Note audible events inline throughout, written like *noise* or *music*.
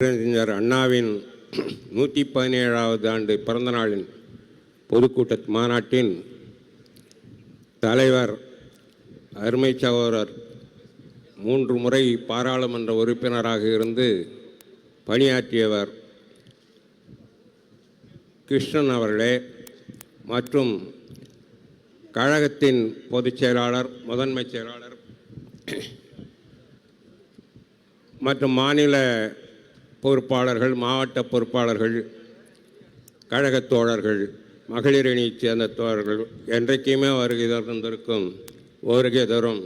பேரறிஞர் அண்ணாவின் நூற்றி பதினேழாவது ஆண்டு பிறந்தநாளின் பொதுக்கூட்ட மாநாட்டின் தலைவர் அருமை சகோதரர் மூன்று முறை பாராளுமன்ற உறுப்பினராக இருந்து பணியாற்றியவர் கிருஷ்ணன் அவர்களே மற்றும் கழகத்தின் பொதுச் செயலாளர் முதன்மை செயலாளர் மற்றும் மாநில பொறுப்பாளர்கள் மாவட்ட பொறுப்பாளர்கள் கழகத் தோழர்கள் மகளிர் அணியைச் சேர்ந்த தோழர்கள் என்றைக்குமே வருகை தந்திருக்கும் வருகை தரும்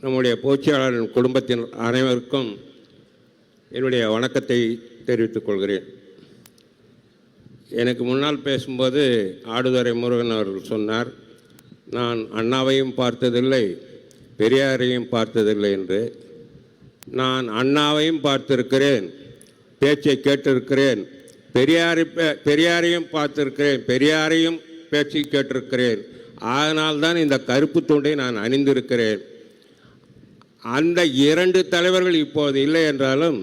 நம்முடைய போச்சியாளரின் குடும்பத்தின் அனைவருக்கும் என்னுடைய வணக்கத்தை தெரிவித்துக் கொள்கிறேன். எனக்கு முன்னால் பேசும்போது ஆடுதுறை முருகன் அவர்கள் சொன்னார் நான் அண்ணாவையும் பார்த்ததில்லை பெரியாரையும் பார்த்ததில்லை என்று. நான் அண்ணாவையும் பார்த்திருக்கிறேன் பேச்சை கேட்டிருக்கிறேன் பெரியாரை பெரியாரையும் பார்த்திருக்கிறேன் பெரியாரையும் பேச்சை கேட்டிருக்கிறேன். அதனால்தான் இந்த கருப்பு துண்டை நான் அணிந்திருக்கிறேன். அந்த இரண்டு தலைவர்கள் இப்போது இல்லை என்றாலும்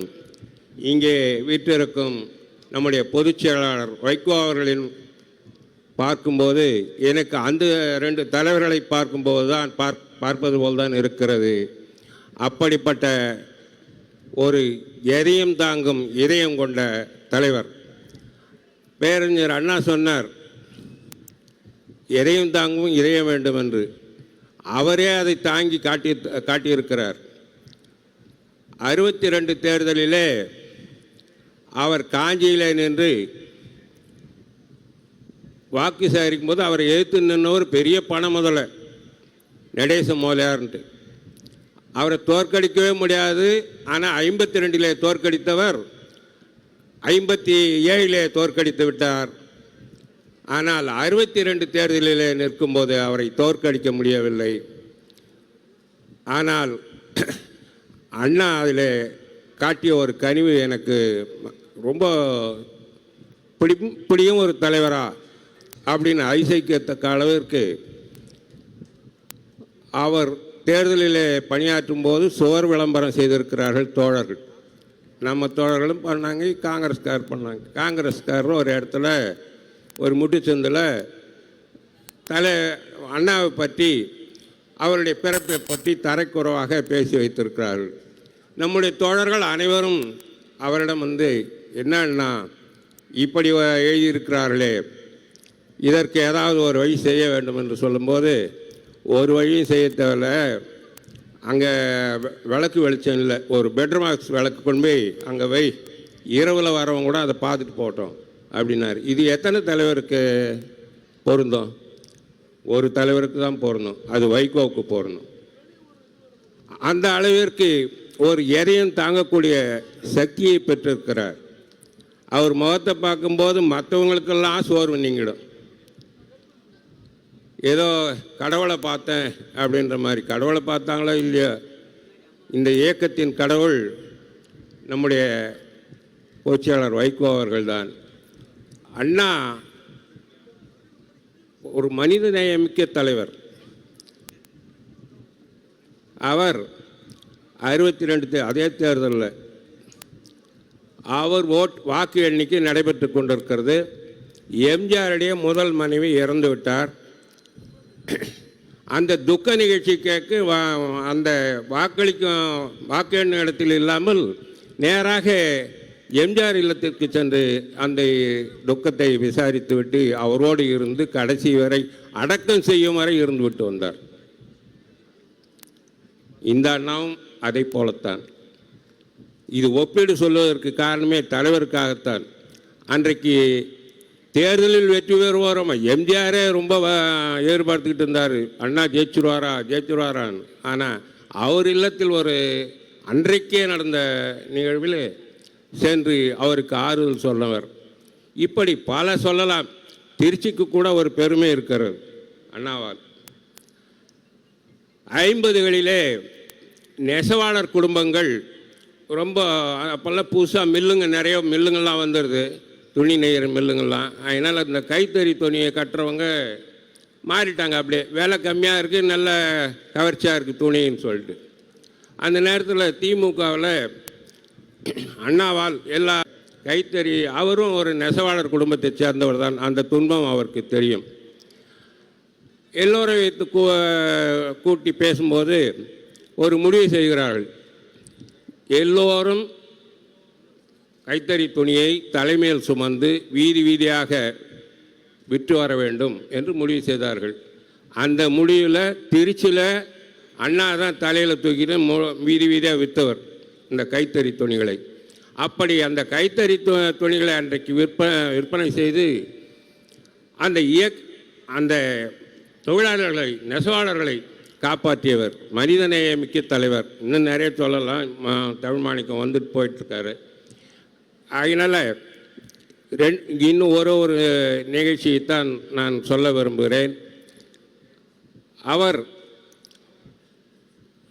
இங்கே வீட்டிருக்கும் நம்முடைய பொதுச் செயலாளர் வைகோ அவர்களின் பார்க்கும்போது எனக்கு அந்த ரெண்டு தலைவர்களை பார்க்கும்போது தான் பார்ப்பது போல் தான் இருக்கிறது. அப்படிப்பட்ட ஒரு எரியும் தாங்கும் இதயம் கொண்ட தலைவர். பேரறிஞர் அண்ணா சொன்னார் எதையும் தாங்கும் இதய வேண்டும் என்று அவரே அதை தாங்கி காட்டி காட்டியிருக்கிறார். அறுபத்தி ரெண்டு தேர்தலிலே அவர் காஞ்சியிலே நின்று வாக்கு சேகரிக்கும் போது அவரை எதிர்த்து நின்றவர் பெரிய பண முதல்ல நடேச மோலையார்ன்ட்டு. அவரை தோற்கடிக்கவே முடியாது. ஆனால் ஐம்பத்தி ரெண்டிலே தோற்கடித்தவர் ஐம்பத்தி ஏழிலே தோற்கடித்து விட்டார். ஆனால் அறுபத்தி ரெண்டு தேர்தலிலே நிற்கும்போது அவரை தோற்கடிக்க முடியவில்லை. ஆனால் அண்ணா அதில் காட்டிய ஒரு கனிவு எனக்கு ரொம்ப பிடி பிடியும் ஒரு தலைவரா அப்படின்னு ஐசைக்கத்தக்க அளவிற்கு அவர் தேர்தலிலே பணியாற்றும் போது சுவர் விளம்பரம் செய்திருக்கிறார்கள் தோழர்கள். நம்ம தோழர்களும் பண்ணாங்க காங்கிரஸ்கார் பண்ணாங்க. காங்கிரஸ்காரர் ஒரு இடத்துல ஒரு முட்டுச்சந்தில் தலை அண்ணாவை பற்றி அவருடைய பிறப்பை பற்றி தரைக்குறவாக பேசி வைத்திருக்கிறார்கள். நம்முடைய தோழர்கள் அனைவரும் அவரிடம் வந்து என்னன்னா இப்படி எழுதியிருக்கிறார்களே இதற்கு ஏதாவது ஒரு வழி செய்ய வேண்டும் என்று சொல்லும்போது ஒரு வழியும் செய்ய தேவையில்ல அங்கே விளக்கு வெளிச்சம் இல்லை. ஒரு பெட்ரூம் பாக்ஸ் விளக்கு கொண்டு போய் அங்கே வை. இரவில் வரவங்க கூட அதை பார்த்துட்டு போட்டோம் அப்படின்னாரு. இது எத்தனை தலைவருக்கு பொருந்தும்? ஒரு தலைவருக்கு தான் பொருந்தும். அது வைகோவுக்கு பொருந்தும். அந்த அளவிற்கு ஒரு எதையும் தாங்கக்கூடிய சக்தியை பெற்றிருக்கிறார். அவர் முகத்தை பார்க்கும்போது மற்றவங்களுக்கெல்லாம் சோர்வு நீங்கிடும். ஏதோ கடவுளை பார்த்தேன் அப்படின்ற மாதிரி. கடவுளை பார்த்தாங்களோ இல்லையோ? இந்த இயக்கத்தின் கடவுள் நம்முடைய போச்சியாளர் வைகோ அவர்கள்தான். அண்ணா ஒரு மனித நேயமிக்க தலைவர். அவர் அறுபத்தி ரெண்டு அதே தேர்தலில். அவர் ஓட் வாக்கு எண்ணிக்கை நடைபெற்று கொண்டிருக்கிறது. எம்ஜிஆருடைய முதல் மனைவி இறந்து விட்டார் *clears throat* அந்த துக்க நிகழ்ச்சி கேட்க வா- அந்த வாக்களிக்கும் வாக்கு எண்ணும் இடத்தில் இல்லாமல் நேராக எம்ஜிஆர் இல்லத்திற்கு சென்று அந்த துக்கத்தை விசாரித்துவிட்டு அவரோடு இருந்து கடைசி வரை அடக்கம் செய்யும் வரை இருந்துவிட்டு வந்தார். இந்த அண்ணாவும் அதை போலத்தான். இது ஒப்பீடு சொல்வதற்கு காரணமே தலைவருக்காகத்தான். அன்றைக்கு தேர்தலில் வெற்றி பெறுவாரோம் எம்ஜிஆரே ரொம்ப எதிர்பார்த்துக்கிட்டு இருந்தார். அண்ணா ஜெயிச்சிருவாரா ஜெயிச்சிருவாரான்னு. ஆனால் அவர் இல்லத்தில் ஒரு அன்றைக்கே நடந்த நிகழ்வில் சென்று அவருக்கு ஆறுதல் சொன்னவர். இப்படி பல சொல்லலாம். திருச்சிக்கு கூட ஒரு பெருமை இருக்கிறது. அண்ணாவால். ஐம்பதுகளிலே நெசவாளர் குடும்பங்கள் ரொம்ப அப்போல்லாம் புதுசாக மில்லுங்க நிறைய மில்லுங்கள்லாம் வந்துடுது துணி நெய்கிற மில்லுங்கள்லாம். அதனால் இந்த கைத்தறி துணியை கட்டுறவங்க மாறிட்டாங்க. அப்படியே வேலை கம்மியாக இருக்குது நல்ல கவர்ச்சியாக இருக்குது துணின்னு சொல்லிட்டு. அந்த நேரத்தில் திமுகவில் அண்ணாவால் எல்லா கைத்தறி அவரும் ஒரு நெசவாளர் குடும்பத்தை சேர்ந்தவர் தான். அந்த துன்பம் அவருக்கு தெரியும். எல்லோரும் வைத்து கூ- கூட்டி பேசும்போது ஒரு முடிவு செய்கிறார்கள். எல்லோரும் கைத்தறி துணியை தலைமையில் சுமந்து வீதி வீதியாக விற்று வர வேண்டும் என்று முடிவு செய்தார்கள். அந்த முடிவில் திருச்சியில் அண்ணா தான் தலையில் தூக்கிட்டு வீதி வீதியாக விற்றவர் இந்த கைத்தறி துணிகளை. அப்படி அந்த கைத்தறி து துணிகளை அன்றைக்கு விற்பனை விற்பனை செய்து அந்த இயக் அந்த தொழிலாளர்களை நெசவாளர்களை காப்பாற்றியவர். மனிதநேயமிக்க தலைவர். இன்னும் நிறைய சொல்லலாம். தமிழ் மாணிக்கம் வந்துட்டு போயிட்டுருக்காரு அதனால் ரெண் இன்னும் ஒரு ஒரு நிகழ்ச்சியைத்தான் நான் சொல்ல விரும்புகிறேன். அவர்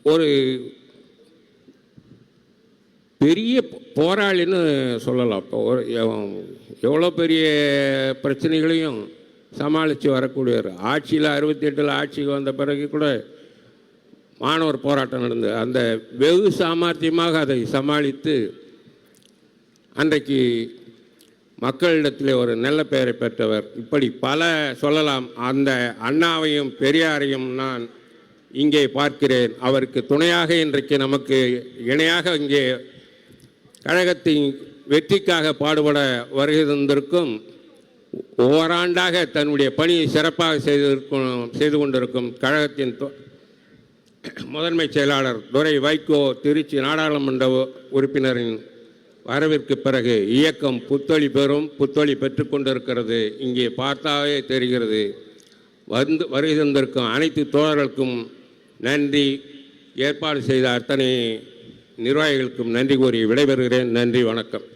ஒரு பெரிய போராளின்னு சொல்லலாம். இப்போ ஒரு எவ்வளோ பெரிய பிரச்சனைகளையும் சமாளித்து வரக்கூடியவர். ஆட்சியில் அறுபத்தி எட்டில் ஆட்சிக்கு வந்த பிறகு கூட மாணவர் போராட்டம் நடந்தது. அந்த வெகு சாமர்த்தியமாக அதை சமாளித்து அன்றைக்கு மக்களிடத்தில் ஒரு நல்ல பெயரை பெற்றவர். இப்படி பல சொல்லலாம். அந்த அண்ணாவையும் பெரியாரையும் நான் இங்கே பார்க்கிறேன். அவருக்கு துணையாக இன்றைக்கு நமக்கு இணையாக இங்கே கழகத்தின் வெற்றிக்காக பாடுபட வருகை தந்திருக்கும் ஓராண்டாக தன்னுடைய பணியை சிறப்பாக செய்திருக்கும் செய்து கொண்டிருக்கும் கழகத்தின் தொ- முதன்மை செயலாளர் துரை வைகோ திருச்சி நாடாளுமன்ற உறுப்பினரின் வரவிற்கு பிறகு இயக்கம் புத்தொழி பெறும் புத்தொழி பெற்றுக்கொண்டிருக்கிறது இங்கே பார்த்தாவே தெரிகிறது. வந்து வருகை தந்திருக்கும் அனைத்து தோழர்களுக்கும் நன்றி. ஏற்பாடு செய்த அத்தனை நிர்வாகிகளுக்கும் நன்றி கூறி விடைபெறுகிறேன். நன்றி வணக்கம்.